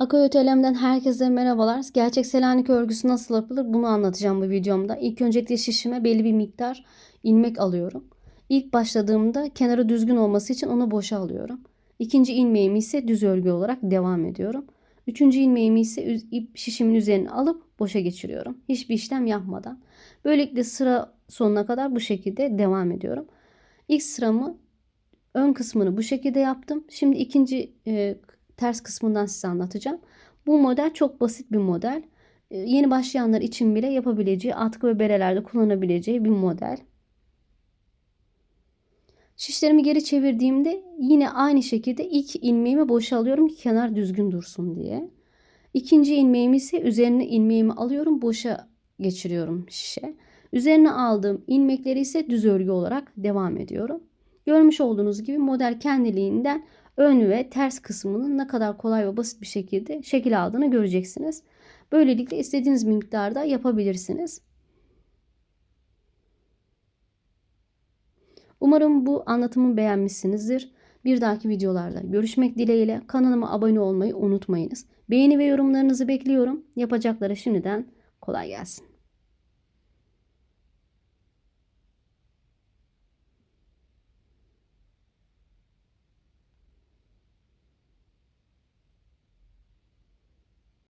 Akoyotelem'den herkese merhabalar. Gerçek Selanik örgüsü nasıl yapılır bunu anlatacağım bu videomda. İlk öncelikle şişime belli bir miktar ilmek alıyorum. İlk başladığımda kenarı düzgün olması için onu boşa alıyorum. İkinci ilmeğimi ise düz örgü olarak devam ediyorum. Üçüncü ilmeğimi ise ip şişimin üzerine alıp boşa geçiriyorum. Hiçbir işlem yapmadan. Böylelikle sıra sonuna kadar bu şekilde devam ediyorum. İlk sıramı ön kısmını bu şekilde yaptım. Şimdi ikinci ters kısmından size anlatacağım. Bu model çok basit bir model. E, yeni başlayanlar için bile yapabileceği, atkı ve berelerde kullanabileceği bir model. Şişlerimi geri çevirdiğimde yine aynı şekilde ilk ilmeğimi boşa alıyorum ki kenar düzgün dursun diye. İkinci ilmeğimi ise üzerine ilmeğimi alıyorum boşa geçiriyorum şişe. Üzerine aldığım ilmekleri ise düz örgü olarak devam ediyorum. Görmüş olduğunuz gibi model kendiliğinden ön ve ters kısmının ne kadar kolay ve basit bir şekilde şekil aldığını göreceksiniz. Böylelikle istediğiniz miktarda yapabilirsiniz. Umarım bu anlatımı beğenmişsinizdir. Bir dahaki videolarda görüşmek dileğiyle kanalıma abone olmayı unutmayınız. Beğeni ve yorumlarınızı bekliyorum. Yapacaklara şimdiden kolay gelsin.